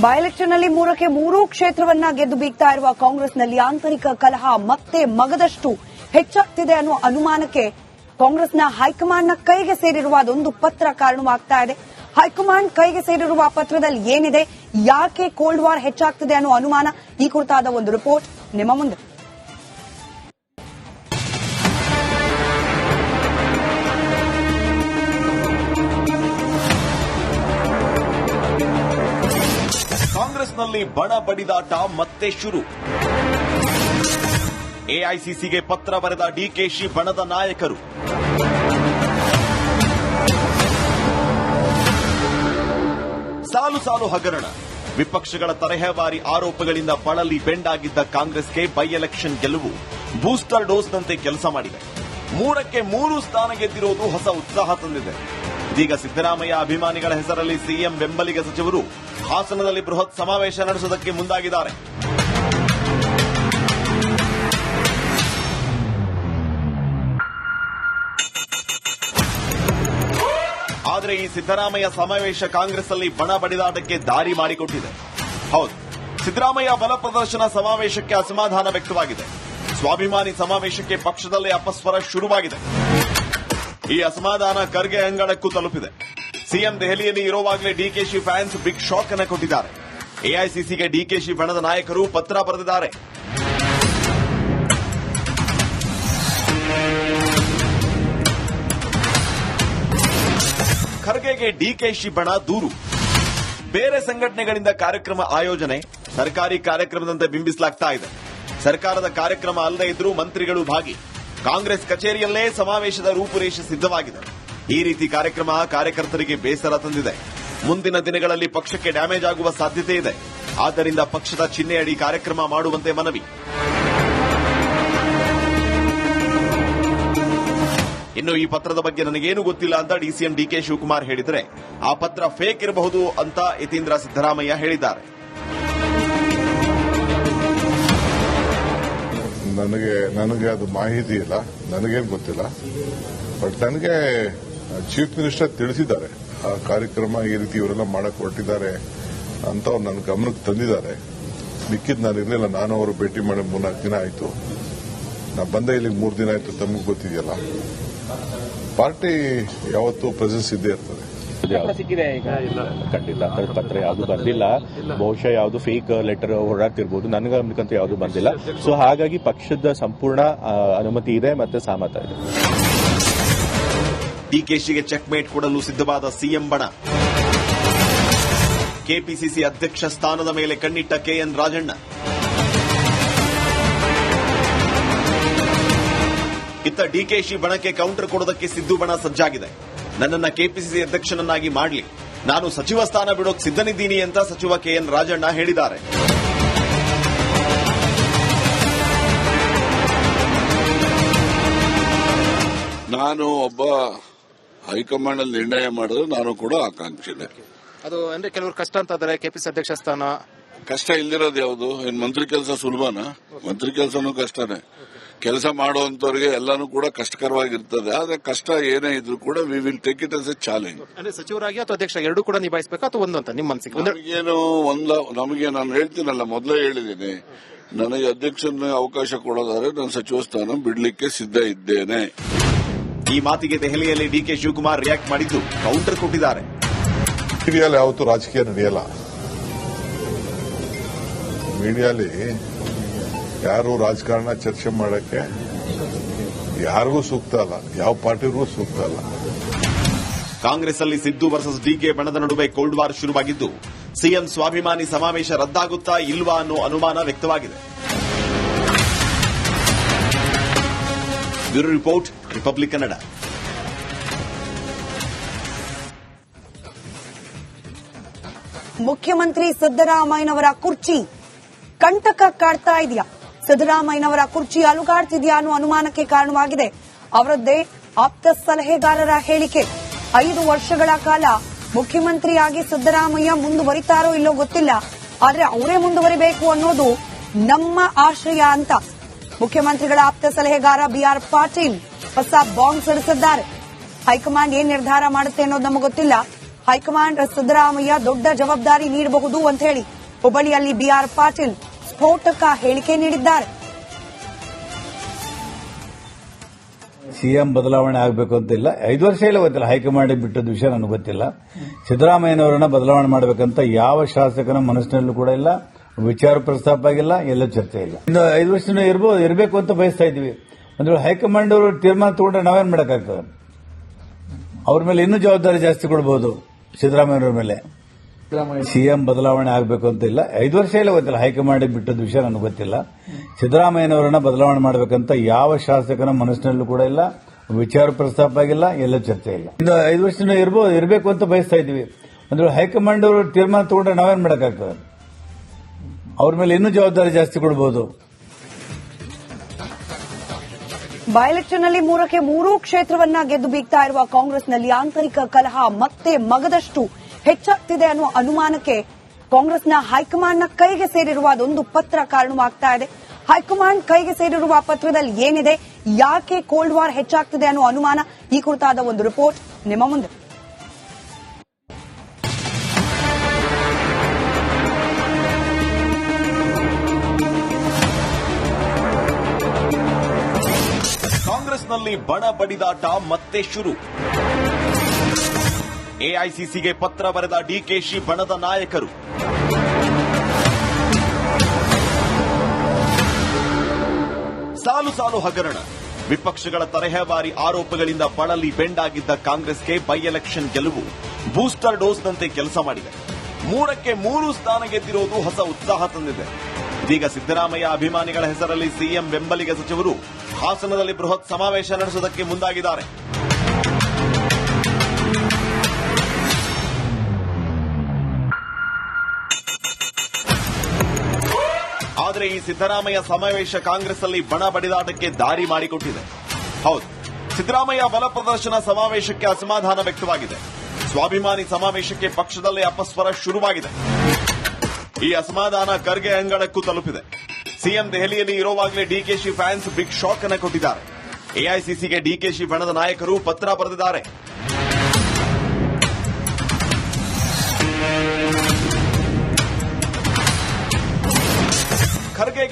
By ಎಲೆಕ್ಷನ್ನಲ್ಲಿ ಮೂರಕ್ಕೆ ಮೂರು ಕ್ಷೇತ್ರವನ್ನ ಗೆದ್ದು ಬೀಗ್ತಾ ಇರುವ ಕಾಂಗ್ರೆಸ್ನಲ್ಲಿ ಆಂತರಿಕ ಕಲಹ ಮತ್ತೆ ಮಗದಷ್ಟು ಹೆಚ್ಚಾಗ್ತಿದೆ ಅನ್ನುವ ಅನುಮಾನಕ್ಕೆ ಕಾಂಗ್ರೆಸ್ನ ಹೈಕಮಾಂಡ್ನ ಕೈಗೆ ಸೇರಿರುವ ಅದೊಂದು ಪತ್ರ ಕಾರಣವಾಗ್ತಾ ಇದೆ. ಹೈಕಮಾಂಡ್ ಕೈಗೆ ಸೇರಿರುವ ಪತ್ರದಲ್ಲಿ ಏನಿದೆ? ಯಾಕೆ ಕೋಲ್ಡ್ ವಾರ್ ಹೆಚ್ಚಾಗ್ತಿದೆ ಅನ್ನೋ ಅನುಮಾನ? ಈ ಕುರಿತಾದ ಒಂದು ರಿಪೋರ್ಟ್ ನಿಮ್ಮ ಮುಂದೆ. ಕಾಂಗ್ರೆಸ್ನಲ್ಲಿ ಬಣ ಬಡಿದಾಟ ಮತ್ತೆ ಶುರು. ಎಐಸಿಸಿಗೆ ಪತ್ರ ಬರೆದ ಡಿಕೆಶಿ ಬಣದ ನಾಯಕರು. ಸಾಲು ಸಾಲು ಹಗರಣ. ವಿಪಕ್ಷಗಳ ತರಹೇವಾರಿ ಆರೋಪಗಳಿಂದ ಬಳಲಿ ಬೆಂಡಾಗಿದ್ದ ಕಾಂಗ್ರೆಸ್ಗೆ ಬೈ ಎಲೆಕ್ಷನ್ ಗೆಲುವು. ಬೂಸ್ಟರ್ ಡೋಸ್ನಂತೆ ಕೆಲಸ ಮಾಡಿದೆ. ಮೂರಕ್ಕೆ ಮೂರು ಸ್ಥಾನ ಗೆದ್ದಿರುವುದು ಹೊಸ ಉತ್ಸಾಹ ತಂದಿದೆ. ಇದೀಗ ಸಿದ್ದರಾಮಯ್ಯ ಅಭಿಮಾನಿಗಳ ಹೆಸರಲ್ಲಿ ಸಿಎಂ ಬೆಂಬಲಿಗ ಸಚಿವರು ಹಾಸನದಲ್ಲಿ ಬೃಹತ್ ಸಮಾವೇಶ ನಡೆಸುವುದಕ್ಕೆ ಮುಂದಾಗಿದ್ದಾರೆ. ಆದರೆ ಈ ಸಿದ್ದರಾಮಯ್ಯ ಸಮಾವೇಶ ಕಾಂಗ್ರೆಸ್ನಲ್ಲಿ ಬಣ ಬಡಿದಾಟಕ್ಕೆ ದಾರಿ ಮಾಡಿಕೊಟ್ಟಿದೆ. ಹೌದು, ಸಿದ್ದರಾಮಯ್ಯ ಬಲ ಪ್ರದರ್ಶನ ಸಮಾವೇಶಕ್ಕೆ ಅಸಮಾಧಾನ ವ್ಯಕ್ತವಾಗಿದೆ. ಸ್ವಾಭಿಮಾನಿ ಸಮಾವೇಶಕ್ಕೆ ಪಕ್ಷದಲ್ಲೇ ಅಪಸ್ವರ ಶುರುವಾಗಿದೆ. ಈ ಅಸಮಾಧಾನ ಖರ್ಗೆ ಅಂಗಳಕ್ಕೂ ತಲುಪಿದೆ. ಸಿಎಂ ದೆಹಲಿಯಲ್ಲಿ ಇರುವಾಗಲೇ ಡಿಕೆಶಿ ಫ್ಯಾನ್ಸ್ ಬಿಗ್ ಶಾಕ್ ಅನ್ನು ಕೊಟ್ಟಿದ್ದಾರೆ ಎಐಸಿಸಿಗೆ ಡಿಕೆಶಿ ಬಣದ ನಾಯಕರು ಪತ್ರ ಬರೆದಿದ್ದಾರೆ. ಖರ್ಗೆಗೆ ಡಿಕೆಶಿ ಬಣ ದೂರು. ಬೇರೆ ಸಂಘಟನೆಗಳಿಂದ ಕಾರ್ಯಕ್ರಮ ಆಯೋಜನೆ, ಸರ್ಕಾರಿ ಕಾರ್ಯಕ್ರಮದಂತೆ ಬಿಂಬಿಸಲಾಗ್ತಾ ಇದೆ. ಸರ್ಕಾರದ ಕಾರ್ಯಕ್ರಮ ಅಲ್ಲದೆ ಇದ್ರೂ ಮಂತ್ರಿಗಳು ಭಾಗಿ. ಕಾಂಗ್ರೆಸ್ ಕಚೇರಿಯಲ್ಲೇ ಸಮಾವೇಶದ ರೂಪುರೇಷ ಸಿದ್ಧವಾಗಿದೆ. ಈ ರೀತಿ ಕಾರ್ಯಕ್ರಮ ಕಾರ್ಯಕರ್ತರಿಗೆ ಬೇಸರ ತಂದಿದೆ. ಮುಂದಿನ ದಿನಗಳಲ್ಲಿ ಪಕ್ಷಕ್ಕೆ ಡ್ಯಾಮೇಜ್ ಆಗುವ ಸಾಧ್ಯತೆ ಇದೆ. ಆದ್ದರಿಂದ ಪಕ್ಷದ ಚಿಹ್ನೆಯಡಿ ಕಾರ್ಯಕ್ರಮ ಮಾಡುವಂತೆ ಮನವಿ. ಇನ್ನು ಈ ಪತ್ರದ ಬಗ್ಗೆ ನನಗೇನು ಗೊತ್ತಿಲ್ಲ ಅಂತ ಡಿಸಿಎಂ ಡಿಕೆ ಶಿವಕುಮಾರ್ ಹೇಳಿದರೆ, ಆ ಪತ್ರ ಫೇಕ್ ಇರಬಹುದು ಅಂತ ಯತೀಂದ್ರ ಸಿದ್ದರಾಮಯ್ಯ ಹೇಳಿದ್ದಾರೆ. ನನಗೆ ನನಗೆ ಅದು ಮಾಹಿತಿ ಇಲ್ಲ, ನನಗೇನು ಗೊತ್ತಿಲ್ಲ. ಬಟ್ ನನಗೆ ಚೀಫ್ ಮಿನಿಸ್ಟರ್ ತಿಳಿಸಿದ್ದಾರೆ. ಆ ಕಾರ್ಯಕ್ರಮ ಈ ರೀತಿ ಇವರೆಲ್ಲ ಮಾಡಕ್ಕೆ ಹೊರಟಿದ್ದಾರೆ ಅಂತ ಅವ್ರು ನನ್ನ ಗಮನಕ್ಕೆ ತಂದಿದ್ದಾರೆ. ಮಿಕ್ಕಿದ್ ನಾನು ಇರಲಿಲ್ಲ, ನಾನು ಅವರು ಭೇಟಿ ಮಾಡಿ ಮೂರ್ನಾಲ್ಕು ದಿನ ಆಯಿತು. ನಾ ಬಂದೆ ಇಲ್ಲಿ ಮೂರು ದಿನ ಆಯಿತು, ತಮಗೆ ಗೊತ್ತಿದೆಯಲ್ಲ. ಪಾರ್ಟಿ ಯಾವತ್ತೂ ಪ್ರೆಸೆನ್ಸ್ ಇದ್ದೇ ಇರ್ತದೆ. ಸಿಕ್ಕಿದೆ ಈಗ. ಖಂಡಿತ. ಪತ್ರ ಯಾವುದು ಬಂದಿಲ್ಲ. ಬಹುಶಃ ಯಾವುದು ಫೇಕ್ ಲೆಟರ್ ಓಡಾಡ್ತಿರ್ಬೋದು ನನಗೆ ಗಮನಕ್ಕಂತೂ ಯಾವುದು ಬಂದಿಲ್ಲ. ಸೊ ಹಾಗಾಗಿ ಪಕ್ಷದ ಸಂಪೂರ್ಣ ಅನುಮತಿ ಇದೆ ಮತ್ತೆ ಸಹಮತ ಇದೆ. ಡಿಕೆಶಿಗೆ ಚೆಕ್ಮೇಟ್ ಕೊಡಲು ಸಿದ್ಧವಾದ ಸಿಎಂ ಬಣ. ಕೆಪಿಸಿಸಿ ಅಧ್ಯಕ್ಷ ಸ್ಥಾನದ ಮೇಲೆ ಕಣ್ಣಿಟ್ಟ ಕೆಎನ್ ರಾಜಣ್ಣ. ಇತ್ತ ಡಿಕೆಶಿ ಬಣಕ್ಕೆ ಕೌಂಟರ್ ಕೊಡೋದಕ್ಕೆ ಸಿದ್ದು ಬಣ ಸಜ್ಜಾಗಿದೆ. ನನ್ನನ್ನ ಕೆಪಿಸಿಸಿ ಅಧ್ಯಕ್ಷನನ್ನಾಗಿ ಮಾಡಲಿ. ನಾನು ಸಚಿವ ಸ್ಥಾನ ಬಿಡೋಕೆ ಸಿದ್ಧನಿದ್ದೀನಿ ಅಂತ ಸಚಿವ ಕೆಎನ್ ರಾಜಣ್ಣ ಹೇಳಿದ್ದಾರೆ. ನಾನು ಒಬ್ಬ ಹೈಕಮಾಂಡ್ ಅಲ್ಲಿ ನಿರ್ಣಯ ಮಾಡಿದ್ರೆ ನಾನು ಕೂಡ ಆಕಾಂಕ್ಷಿನೆ ಅದು ಅಂದ್ರೆ ಕೆಲವರು ಕಷ್ಟ ಅಂತ ಆದರೆ ಕೆಪಿಸಿ ಅಧ್ಯಕ್ಷ ಸ್ಥಾನ. ಕಷ್ಟ ಇಲ್ದಿರೋದು ಯಾವುದು? ಏನ್ ಮಂತ್ರಿ ಕೆಲಸ ಸುಲಭನಾ? ಮಂತ್ರಿ ಕೆಲಸನೂ ಕಷ್ಟನೇ. ಕೆಲಸ ಮಾಡುವಂತವರಿಗೆ ಎಲ್ಲಾನು ಕೂಡ ಕಷ್ಟಕರವಾಗಿರ್ತದೆ. ಆದ್ರೆ ಕಷ್ಟ ಏನೇ ಇದ್ರು ಕೂಡ we will take it as a challenge ಅಂದ್ರೆ ಸಚಿವರಾಗಿ ಅಥವಾ ಅಧ್ಯಕ್ಷ ಎರಡು ಕೂಡ ನಿಭಾಯಿಸಬೇಕು ಅಥವಾ ಒಂದು ಅಂತ ನಿಮ್ಮ ಮನಸ್ಸಿಗೆ? ಏನು ನಮಗೇನು ಒಂದ ನಮಗೆ ನಾನು ಹೇಳ್ತೀನಲ್ಲ ಮೊದಲೇ ಹೇಳಿದ್ದೀನಿ. ನನಗೆ ಅಧ್ಯಕ್ಷನ ಅವಕಾಶ ಕೊಡೋದಾದ್ರೆ ನಾನು ಸಚಿವ ಸ್ಥಾನ ಬಿಡ್ಲಿಕ್ಕೆ ಸಿದ್ಧ ಇದ್ದೇನೆ. ಈ ಮಾತಿಗೆ ದೆಹಲಿಯಲ್ಲಿ ಡಿಕೆ ಶಿವಕುಮಾರ್ ರಿಯಾಕ್ಟ್ ಮಾಡಿದ್ದು ಕೌಂಟರ್ ಕೊಟ್ಟಿದ್ದಾರೆ. ಮೀಡಿಯಾಲಿ ಯಾವತ್ತೂ ರಾಜಕೀಯ ನಡೆಯಲ್ಲ. ಮೀಡಿಯಾಲಿ ಯಾರು ರಾಜಕಾರಣ ಚರ್ಚೆ ಮಾಡಕ್ಕೆ ಯಾರಿಗೂ ಸೂಕ್ತ ಅಲ್ಲ. ಯಾವ ಪಾರ್ಟಿಗೂ ಸೂಕ್ತ ಅಲ್ಲ. ಕಾಂಗ್ರೆಸ್ ಅಲ್ಲಿ ಸಿದ್ದು ವರ್ಸಸ್ ಡಿಕೆ ಬಣದ ನಡುವೆ ಕೋಲ್ಡ್ ವಾರ್ ಶುರುವಾಗಿದ್ದು ಸಿಎಂ ಸ್ವಾಭಿಮಾನಿ ಸಮಾವೇಶ ರದ್ದಾಗುತ್ತಾ ಇಲ್ವಾ ಅನ್ನೋ ಅನುಮಾನ ವ್ಯಕ್ತವಾಗಿದೆ. ಬ್ಯೂರೋ ರಿಪೋರ್ಟ್ ರಿಪಬ್ಲಿಕ್ ಕನ್ನಡ ಮುಖ್ಯಮಂತ್ರಿ ಸಿದ್ದರಾಮಯ್ಯನವರ ಕುರ್ಚಿ ಕಂಟಕ ಕಾಡ್ತಾ ಇದೆಯಾ? ಸಿದ್ದರಾಮಯ್ಯನವರ ಕುರ್ಚಿ ಅಲುಗಾಡ್ತಿದೆಯಾ ಅನ್ನೋ ಅನುಮಾನಕ್ಕೆ ಕಾರಣವಾಗಿದೆ. ಅವರದ್ದೇ ಆಪ್ತ ಸಲಹೆಗಾರರ ಹೇಳಿಕೆ. ಐದು ವರ್ಷಗಳ ಕಾಲ ಮುಖ್ಯಮಂತ್ರಿಯಾಗಿ ಸಿದ್ದರಾಮಯ್ಯ ಮುಂದುವರಿತಾರೋ ಇಲ್ಲೋ ಗೊತ್ತಿಲ್ಲ. ಆದ್ರೆ ಅವರೇ ಮುಂದುವರಿಬೇಕು ಅನ್ನೋದು ನಮ್ಮ ಆಶ್ರಯ ಅಂತ ಮುಖ್ಯಮಂತ್ರಿಗಳ ಆಪ್ತ ಸಲಹೆಗಾರ ಬಿಆರ್ ಪಾಟೀಲ್ ಹೊಸ ಬಾಂಬ್ ಸಿಡಿಸಿದ್ದಾರೆ. ಹೈಕಮಾಂಡ್ ಏನ್ ನಿರ್ಧಾರ ಮಾಡುತ್ತೆ ಅನ್ನೋದು ನಮಗೆ ಗೊತ್ತಿಲ್ಲ. ಹೈಕಮಾಂಡ್ ಸಿದ್ದರಾಮಯ್ಯ ದೊಡ್ಡ ಜವಾಬ್ದಾರಿ ನೀಡಬಹುದು ಅಂತ ಹೇಳಿ. ಹುಬ್ಬಳ್ಳಿಯಲ್ಲಿ ಬಿಆರ್ ಪಾಟೀಲ್ ಸ್ಫೋಟಕ ಹೇಳಿಕೆ ನೀಡಿದ್ದಾರೆ. ಸಿಎಂ ಬದಲಾವಣೆ ಆಗಬೇಕು ಅಂತಿಲ್ಲ. ಐದು ವರ್ಷ ಇಲ್ಲ ಗೊತ್ತಿಲ್ಲ. ಹೈಕಮಾಂಡ್ ಬಿಟ್ಟದ ವಿಷಯ ನನಗೆ ಗೊತ್ತಿಲ್ಲ. ಸಿದ್ದರಾಮಯ್ಯನವರನ್ನ ಬದಲಾವಣೆ ಮಾಡಬೇಕಂತ ಯಾವ ಶಾಸಕನ ಮನಸ್ಸಿನಲ್ಲೂ ಕೂಡ ಇಲ್ಲ. ವಿಚಾರ ಪ್ರಸ್ತಾಪ ಆಗಿಲ್ಲ, ಎಲ್ಲ ಚರ್ಚೆ ಇಲ್ಲ. ಇನ್ನು ಐದು ವರ್ಷ ಇರಬಹುದು ಇರಬೇಕು ಅಂತ ಬಯಸ್ತಾ ಇದ್ವಿ ಅಂದ್ರೆ ಹೈಕಮಾಂಡ್ ಅವರು ತೀರ್ಮಾನ ತಗೊಂಡ್ರೆ ನಾವೇನ್ ಮಾಡಕ್ಕಾಗ್ತದೆ? ಅವ್ರ ಮೇಲೆ ಇನ್ನೂ ಜವಾಬ್ದಾರಿ ಜಾಸ್ತಿ ಕೊಡಬಹುದು ಸಿದ್ದರಾಮಯ್ಯನವ್ರ ಮೇಲೆ. ಸಿಎಂ ಬದಲಾವಣೆ ಆಗಬೇಕು ಅಂತ ಇಲ್ಲ ಐದು ವರ್ಷ ಇಲ್ಲ ಗೊತ್ತಿಲ್ಲ. ಹೈಕಮಾಂಡ್ ಬಿಟ್ಟದ ವಿಷಯ ನನಗೆ ಗೊತ್ತಿಲ್ಲ. ಸಿದ್ದರಾಮಯ್ಯನವರನ್ನ ಬದಲಾವಣೆ ಮಾಡಬೇಕಂತ ಯಾವ ಶಾಸಕನ ಮನಸ್ಸಿನಲ್ಲೂ ಕೂಡ ಇಲ್ಲ. ವಿಚಾರ ಪ್ರಸ್ತಾಪ ಆಗಿಲ್ಲ ಎಲ್ಲ ಚರ್ಚೆ ಇಲ್ಲ. ಇನ್ನು ಐದು ವರ್ಷ ಇರ್ಬೋದು ಇರಬೇಕು ಅಂತ ಬಯಸ್ತಾ ಇದ್ವಿ ಅಂದ್ರೆ ಹೈಕಮಾಂಡ್ ಅವರು ತೀರ್ಮಾನ ತಗೊಂಡ್ರೆ ನಾವೇನ್ ಮಾಡಕ್ಕಾಗ್ತದೆ? ಅವ್ರ ಮೇಲೆ ಇನ್ನೂ ಜವಾಬ್ದಾರಿ ಜಾಸ್ತಿ ಕೊಡಬಹುದು ಬೈ ಎಲೆಕ್ಷನ್ನಲ್ಲಿ ಮೂರಕ್ಕೆ ಮೂರೂ ಕ್ಷೇತ್ರವನ್ನ ಗೆದ್ದು ಬೀಗ್ತಾ ಇರುವ ಕಾಂಗ್ರೆಸ್ನಲ್ಲಿ ಆಂತರಿಕ ಕಲಹ ಮತ್ತೆ ಮಗದಷ್ಟು ಹೆಚ್ಚಾಗ್ತಿದೆ ಅನ್ನುವ ಅನುಮಾನಕ್ಕೆ ಕಾಂಗ್ರೆಸ್ನ ಹೈಕಮಾಂಡ್ನ ಕೈಗೆ ಸೇರಿರುವ ಅದೊಂದು ಪತ್ರ ಕಾರಣವಾಗ್ತಾ ಇದೆ. ಹೈಕಮಾಂಡ್ ಕೈಗೆ ಸೇರಿರುವ ಪತ್ರದಲ್ಲಿ ಏನಿದೆ? ಯಾಕೆ ಕೋಲ್ಡ್ ವಾರ್ ಹೆಚ್ಚಾಗ್ತಿದೆ ಅನ್ನೋ ಅನುಮಾನ? ಈ ಕುರಿತಾದ ಒಂದು ರಿಪೋರ್ಟ್ ನಿಮ್ಮ ಮುಂದೆ. ಕಾಂಗ್ರೆಸ್ನಲ್ಲಿ ಬಣ ಬಡಿದಾಟ ಮತ್ತೆ ಶುರು. ಎಐಸಿಸಿಗೆ ಪತ್ರ ಬರೆದ ಡಿಕೆಶಿ ಬಣದ ನಾಯಕರು. ಸಾಲು ಸಾಲು ಹಗರಣ. ವಿಪಕ್ಷಗಳ ತರಹೇವಾರಿ ಆರೋಪಗಳಿಂದ ಬಳಲಿ ಬೆಂಡಾಗಿದ್ದ ಕಾಂಗ್ರೆಸ್ಗೆ ಬೈ ಎಲೆಕ್ಷನ್ ಗೆಲುವು. ಬೂಸ್ಟರ್ ಡೋಸ್ನಂತೆ ಕೆಲಸ ಮಾಡಿದೆ. ಮೂರಕ್ಕೆ ಮೂರು ಸ್ಥಾನ ಗೆದ್ದಿರೋದು ಹೊಸ ಉತ್ಸಾಹ ತಂದಿದೆ. ಇದೀಗ ಸಿದ್ದರಾಮಯ್ಯ ಅಭಿಮಾನಿಗಳ ಹೆಸರಲ್ಲಿ ಸಿಎಂ ಬೆಂಬಲಿಗ ಸಚಿವರು ಹಾಸನದಲ್ಲಿ ಬೃಹತ್ ಸಮಾವೇಶ ನಡೆಸುವುದಕ್ಕೆ ಮುಂದಾಗಿದ್ದಾರೆ. ಆದರೆ ಈ ಸಿದ್ದರಾಮಯ್ಯ ಸಮಾವೇಶ ಕಾಂಗ್ರೆಸ್ ಅಲ್ಲಿ ಬಣ ಬಡಿದಾಟಕ್ಕೆ ದಾರಿ ಮಾಡಿಕೊಟ್ಟಿದೆ. ಹೌದು, ಸಿದ್ದರಾಮಯ್ಯ ಬಲ ಪ್ರದರ್ಶನ ಸಮಾವೇಶಕ್ಕೆ ಅಸಮಾಧಾನ ವ್ಯಕ್ತವಾಗಿದೆ. ಸ್ವಾಭಿಮಾನಿ ಸಮಾವೇಶಕ್ಕೆ ಪಕ್ಷದಲ್ಲೇ ಅಪಸ್ವರ ಶುರುವಾಗಿದೆ. ಈ ಅಸಮಾಧಾನ ಖರ್ಗೆ ಅಂಗಡಕ್ಕೂ ತಲುಪಿದೆ. ಸಿಎಂ ದೆಹಲಿಯಲ್ಲಿ ಇರುವಾಗಲೇ ಡಿಕೆಶಿ ಫ್ಯಾನ್ಸ್ ಬಿಗ್ ಶಾಕ್ ಅನ್ನು ಕೊಟ್ಟಿದ್ದಾರೆ. ಎಐಸಿಸಿಗೆ ಡಿಕೆಶಿ ಬಣದ ನಾಯಕರು ಪತ್ರ ಬರೆದಿದ್ದಾರೆ.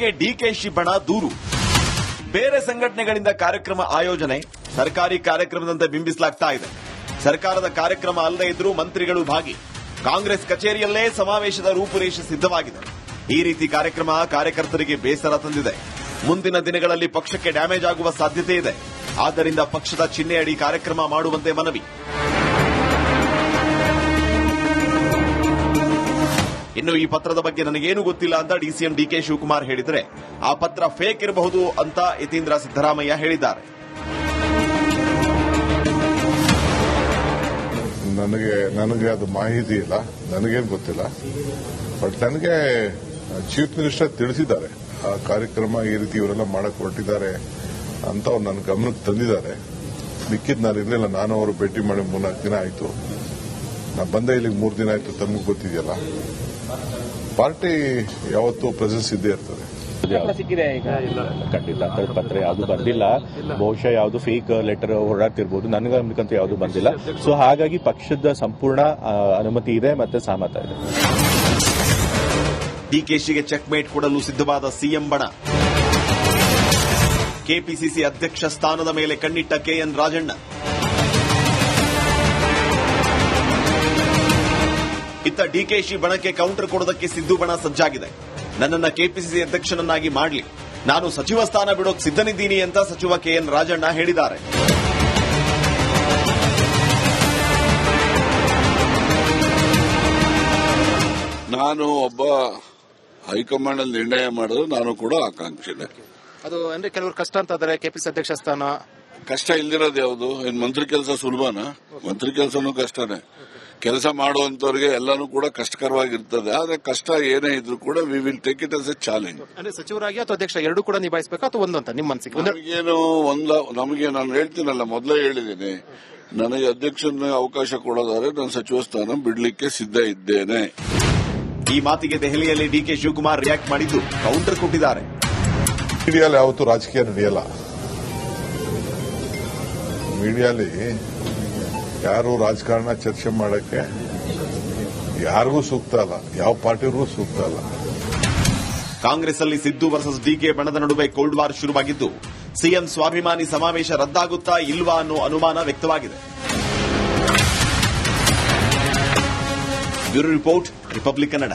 ಖರ್ಗೆಗೆ ಡಿಕೆಶಿ ಬಣ ದೂರು. ಬೇರೆ ಸಂಘಟನೆಗಳಿಂದ ಕಾರ್ಯಕ್ರಮ ಆಯೋಜನೆ, ಸರ್ಕಾರಿ ಕಾರ್ಯಕ್ರಮದಂತೆ ಬಿಂಬಿಸಲಾಗ್ತಾ ಇದೆ. ಸರ್ಕಾರದ ಕಾರ್ಯಕ್ರಮ ಅಲ್ಲದೆ ಇದ್ರೂ ಮಂತ್ರಿಗಳು ಭಾಗಿ. ಕಾಂಗ್ರೆಸ್ ಕಚೇರಿಯಲ್ಲೇ ಸಮಾವೇಶದ ರೂಪುರೇಷೆ ಸಿದ್ಧವಾಗಿದೆ. ಈ ರೀತಿ ಕಾರ್ಯಕ್ರಮ ಕಾರ್ಯಕರ್ತರಿಗೆ ಬೇಸರ ತಂದಿದೆ. ಮುಂದಿನ ದಿನಗಳಲ್ಲಿ ಪಕ್ಷಕ್ಕೆ ಡ್ಯಾಮೇಜ್ ಆಗುವ ಸಾಧ್ಯತೆ ಇದೆ. ಆದ್ದರಿಂದ ಪಕ್ಷದ ಚಿಹ್ನೆಯಡಿ ಕಾರ್ಯಕ್ರಮ ಮಾಡುವಂತೆ ಮನವಿ. ಇನ್ನು ಈ ಪತ್ರದ ಬಗ್ಗೆ ನನಗೇನು ಗೊತ್ತಿಲ್ಲ ಅಂತ ಡಿಸಿಎಂ ಡಿಕೆ ಶಿವಕುಮಾರ್ ಹೇಳಿದರೆ ಆ ಪತ್ರ ಫೇಕ್ ಇರಬಹುದು ಅಂತ ಯತೀಂದ್ರ ಸಿದ್ದರಾಮಯ್ಯ ಹೇಳಿದ್ದಾರೆ. ನನಗೆ ನನಗೆ ಅದು ಮಾಹಿತಿ ಇಲ್ಲ, ನನಗೇನು ಗೊತ್ತಿಲ್ಲ. ಬಟ್ ನನಗೆ ಚೀಫ್ ಮಿನಿಸ್ಟರ್ ತಿಳಿಸಿದ್ದಾರೆ. ಆ ಕಾರ್ಯಕ್ರಮ ಈ ರೀತಿ ಇವರೆಲ್ಲ ಮಾಡಕ್ ಹೊರಟಿದ್ದಾರೆ ಅಂತ ಅವ್ರು ನನ್ನ ಗಮನಕ್ಕೆ ತಂದಿದ್ದಾರೆ. ಮಿಕ್ಕಿದ್ ನಾನು ಇರಲಿಲ್ಲ ನಾನು ಅವರು ಭೇಟಿ ಮಾಡಿ ಮೂರ್ನಾಲ್ಕು ದಿನ ಆಯಿತು. ನಾ ಬಂದೆ ಇಲ್ಲಿಗೆ ಮೂರು ದಿನ ಆಯ್ತು ತಮಗೆ ಗೊತ್ತಿದೆಯಲ್ಲ? ಪಾರ್ಟಿ ಯಾವತ್ತೂ ಪ್ರೆಸೆನ್ಸ್ ಇದ್ದೇ ಇರ್ತದೆ. ಕಂಡಿಲ್ಲ ಪತ್ರ ಯಾವುದು ಬಂದಿಲ್ಲ. ಬಹುಶಃ ಯಾವುದು ಫೇಕ್ ಲೆಟರ್ ಓಡಾಡ್ತಿರ್ಬೋದು ನನಗೆ ಗಮನಕ್ಕಂತೂ ಯಾವುದು ಬಂದಿಲ್ಲ. ಸೊ ಹಾಗಾಗಿ ಪಕ್ಷದ ಸಂಪೂರ್ಣ ಅನುಮತಿ ಇದೆ ಮತ್ತೆ ಸಹಮತ ಇದೆ. ಡಿಕೆಶಿಗೆ ಚೆಕ್ ಮೇಟ್ ಕೊಡಲು ಸಿದ್ಧವಾದ ಸಿಎಂ ಬಣ. ಕೆಪಿಸಿಸಿ ಅಧ್ಯಕ್ಷ ಸ್ಥಾನದ ಮೇಲೆ ಕಣ್ಣಿಟ್ಟ ಕೆಎನ್ ರಾಜಣ್ಣ. ಇತ್ತ ಡಿಕೆಶಿ ಬಣಕ್ಕೆ ಕೌಂಟರ್ ಕೊಡೋದಕ್ಕೆ ಸಿದ್ದು ಬಣ ಸಜ್ಜಾಗಿದೆ. ನನ್ನನ್ನ ಕೆಪಿಸಿಸಿ ಅಧ್ಯಕ್ಷನನ್ನಾಗಿ ಮಾಡಲಿ. ನಾನು ಸಚಿವ ಸ್ಥಾನ ಬಿಡೋಕ್ ಸಿದ್ಧನಿದ್ದೀನಿ ಅಂತ ಸಚಿವ ಕೆಎನ್ ರಾಜಣ್ಣ ಹೇಳಿದ್ದಾರೆ. ನಾನು ಒಬ್ಬ ಹೈಕಮಾಂಡ್ ಅಲ್ಲಿ ನಿರ್ಣಯ ಮಾಡೋದು ನಾನು ಕೂಡ ಆಕಾಂಕ್ಷಿನ ಅದು ಅಂದ್ರೆ ಕೆಲವರು ಕಷ್ಟ ಅಂತ ಆದರೆ ಕೆಪಿಸಿ ಅಧ್ಯಕ್ಷ ಸ್ಥಾನ? ಕಷ್ಟ ಇಲ್ದಿರೋದು ಯಾವುದು? ಏನ್ ಮಂತ್ರಿ ಕೆಲಸ ಸುಲಭನಾ? ಮಂತ್ರಿ ಕೆಲಸನೂ ಕಷ್ಟನೇ. ಕೆಲಸ ಮಾಡುವಂತವ್ರಿಗೆ ಎಲ್ಲಾನು ಕೂಡ ಕಷ್ಟಕರವಾಗಿರ್ತದೆ. ಆದ್ರೆ ಕಷ್ಟ ಏನೇ ಇದ್ರು ಕೂಡ we will take it as a challenge ಅಂದ್ರೆ ಸಚಿವರಾಗಿ ಅಥವಾ ಅಧ್ಯಕ್ಷ ಎರಡು ಕೂಡ ನಿಭಾಯಿಸಬೇಕು ಅಥವಾ ಒಂದು ಅಂತ ನಿಮ್ಮ ಮನಸ್ಸಿಗೆ? ಒಂದು ನಮಗೇನು ಒಂದ ನಮಗೆ ನಾನು ಹೇಳ್ತೀನಲ್ಲ ಮೊದಲೇ ಹೇಳಿದ್ದೀನಿ. ನನಗೆ ಅಧ್ಯಕ್ಷನ ಅವಕಾಶ ಕೊಡೋದಾದ್ರೆ ನಾನು ಸಚಿವ ಸ್ಥಾನ ಬಿಡ್ಲಿಕ್ಕೆ ಸಿದ್ಧ ಇದ್ದೇನೆ. ಈ ಮಾತಿಗೆ ದೆಹಲಿಯಲ್ಲಿ ಡಿಕೆ ಶಿವಕುಮಾರ್ ರಿಯಾಕ್ಟ್ ಮಾಡಿದ್ದು ಕೌಂಟರ್ ಕೊಟ್ಟಿದ್ದಾರೆ. ಮೀಡಿಯಾಲಿ ಯಾವತ್ತೂ ರಾಜಕೀಯ ನಡೆಯಲ್ಲ. ಮೀಡಿಯಾಲಿ ಯಾರು ರಾಜಕಾರಣ ಚರ್ಚೆ ಮಾಡಕ್ಕೆ ಯಾರಿಗೂ ಸೂಕ್ತ ಅಲ್ಲ. ಯಾವ ಪಾರ್ಟಿಗೂ ಸೂಕ್ತ ಅಲ್ಲ. ಕಾಂಗ್ರೆಸ್ ಅಲ್ಲಿ ಸಿದ್ದು ವರ್ಸಸ್ ಡಿಕೆ ಬಣದ ನಡುವೆ ಕೋಲ್ಡ್ ವಾರ್ ಶುರುವಾಗಿದ್ದು, ಸಿಎಂ ಸ್ವಾಭಿಮಾನಿ ಸಮಾವೇಶ ರದ್ದಾಗುತ್ತಾ ಇಲ್ವಾ ಅನ್ನೋ ಅನುಮಾನ ವ್ಯಕ್ತವಾಗಿದೆ. Bureau report, Republic Kannada.